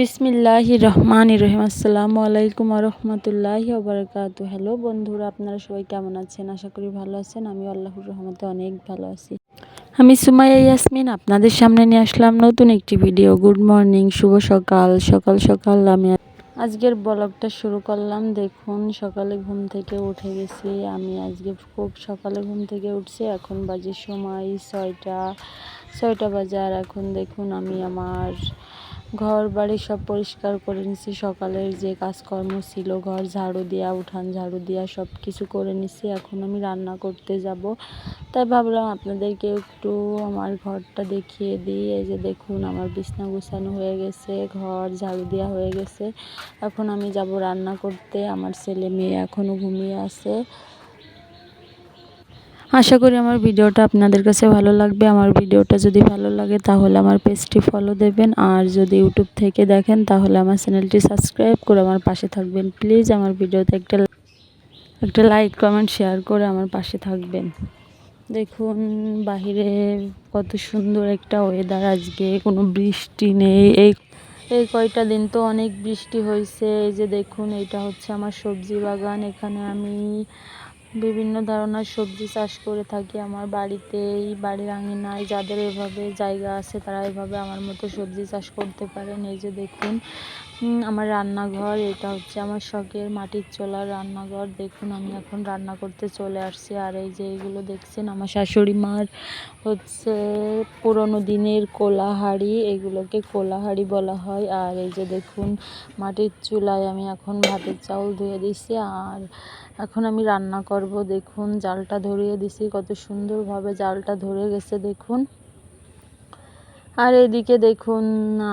বিসমিল্লাহ রহমান রহিম। আসসালামু আলাইকুম রহমতুল্লাহি ওবরাকাতু হ্যালো বন্ধুরা, আপনারা সবাই কেমন আছেন? আশা করি ভালো আছেন। আমি আল্লাহর রহমতে অনেক ভালো আছি। আমি সুমাইয়া ইয়াসমিন, আপনাদের সামনে নিয়ে আসলাম নতুন একটি ভিডিও। গুড মর্নিং, শুভ সকাল সকাল সকাল। আমি আজকের ব্লগটা শুরু করলাম। দেখুন, সকালে ঘুম থেকে উঠে গেছি। আমি আজকে খুব সকালে ঘুম থেকে উঠছি। এখন বাজে সময় ছয়টা ছয়টা বাজার। এখন দেখুন, আমি আমার ঘর বাড়ি সব পরিষ্কার করে নিছি, সকালের যে কাজকর্ম ছিল, ঘর ঝাড়ু দেওয়া উঠান ঝাড়ু দেওয়া সব কিছু করে নিছি, এখন আমি রান্না করতে যাব। তাই ভাবলাম আপনাদেরকে একটু আমার ঘরটা দেখিয়ে দিই, এই যে দেখুন আমার বিছনা গুছানো হয়ে গেছে, ঘর ঝাড়ু দেওয়া হয়ে গেছে। এখন আমি যাব রান্না করতে, আমার ছেলে মেয়ে এখনও ঘুমিয়ে আছে। আশা করি আমার ভিডিওটা আপনাদের কাছে ভালো লাগবে। আমার ভিডিওটা যদি ভালো লাগে তাহলে আমার পেজটি ফলো দেবেন। আর যদি ইউটিউব থেকে দেখেন তাহলে আমার চ্যানেলটি সাবস্ক্রাইব করে আমার পাশে থাকবেন। প্লিজ আমার ভিডিওতে একটা একটা লাইক কমেন্ট শেয়ার করে আমার পাশে থাকবেন। দেখুন, বাহিরে কত সুন্দর একটা ওয়েদার আজকে। কোনো বৃষ্টি নেই। এই এই কয়টা দিন তো অনেক বৃষ্টি হয়েছে এই যে দেখুন, এটা হচ্ছে আমার সবজি বাগান। এখানে আমি বিভিন্ন ধরনের সবজি চাষ করে থাকি আমার বাড়িতেই বাড়ির আঙিনায় যাদের এভাবে জায়গা আছে তারা এভাবে আমার মতো সবজি চাষ করতে পারেন। এই যে দেখুন আমার রান্নাঘর, এটা হচ্ছে আমার শখের মাটির চোলার রান্নাঘর। দেখুন, আমি এখন রান্না করতে চলে আসছি। আর এই যে এইগুলো দেখছেন, আমার শাশুড়ি মার হচ্ছে পুরনো দিনের কোলাহাড়ি, এগুলোকে কোলাহাড়ি বলা হয়। আর এই যে দেখুন, মাটির চুলায় আমি এখন ভাতের চাউল ধুয়ে দিছি। আর এখন আমি রান্না করব দেখুন জালটা ধরিয়ে দিছি কত সুন্দরভাবে জালটা ধরে গেছে দেখুন। আর এদিকে দেখুন,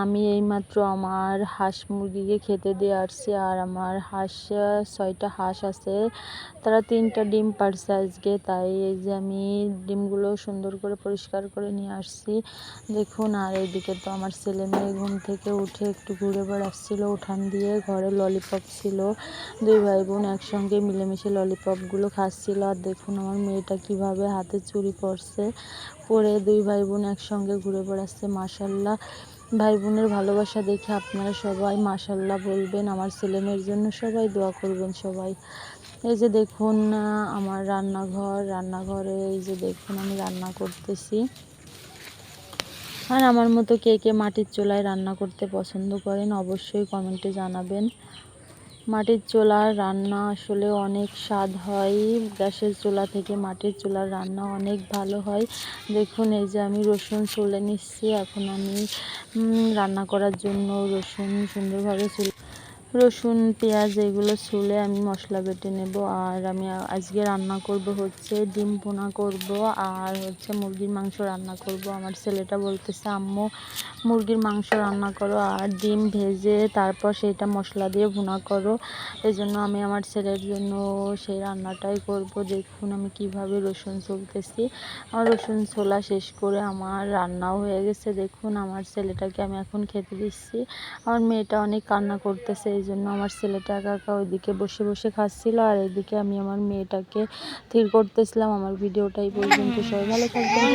আমি এইমাত্র আমার হাঁস মুরগিকে খেতে দিয়ে আসছি আর আমার হাঁস, ছয়টা হাঁস আছে। তারা তিনটা ডিম পারছে আজকে, তাই এই যে আমি ডিমগুলো সুন্দর করে পরিষ্কার করে নিয়ে আসছি। দেখুন, আর এইদিকে তো আমার ছেলে মেয়ে ঘুম থেকে উঠে একটু ঘুরে বেড়াচ্ছিল, উঠান দিয়ে ঘরে ললিপপ ছিল। দুই ভাই বোন একসঙ্গে মিলেমিশে ললিপপগুলো খাচ্ছিল। আর দেখুন, আমার মেয়েটা কীভাবে হাতে চুরি পড়ছে পরে দুই ভাই বোন একসঙ্গে ঘুরে বেড়াচ্ছে। মাসাল্লাহ ভাই বোনের ভালোবাসা দেখে আপনারা সবাই মাসাল্লাহ বলবেন, আমার ছেলেমেয়ের জন্য সবাই দোয়া করবেন সবাই। এই যে দেখুন আমার রান্নাঘর, রান্নাঘরে এই যে দেখুন, আমি রান্না করতেছি। আর আমার মতো কে কে মাটির চুলায় রান্না করতে পছন্দ করেন, অবশ্যই কমেন্টে জানাবেন। মাটির চুলার রান্না আসলে অনেক স্বাদ হয়। গ্যাসের চুলা থেকে মাটির চুলার রান্না অনেক ভালো হয়। দেখুন, এই যে আমি রসুন চলে নিচ্ছি, এখন আমি রান্না করার জন্য রসুন সুন্দরভাবে চুল রসুন, পেঁয়াজ এগুলো ছুলে আমি মশলা বেটে নেব। আর আমি আজকে রান্না করব হচ্ছে ডিম পোনা করব আর হচ্ছে মুরগির মাংস রান্না করব। আমার ছেলেটা বলতেছে, আম্মু, মুরগির মাংস রান্না করো আর ডিম ভেজে তারপর সেটা মশলা দিয়ে ভুনা করো। এই জন্য আমি আমার ছেলের জন্য সেই রান্নাটাই করব। দেখুন আমি কীভাবে রসুন চলতেছি আমার রসুন ছোলা শেষ করে আমার রান্নাও হয়ে গেছে। দেখুন আমার ছেলেটাকে আমি এখন খেতে দিচ্ছি। আমার মেয়েটা অনেক কান্না করতেছে এই জন্য আমার ছেলেটা একা ওইদিকে বসে বসে খাচ্ছিল আর এদিকে আমি আমার মেয়েটাকে স্থির করতেছিলাম। আমার ভিডিওটাই পর্যন্ত। সবাই ভালো থাকবেন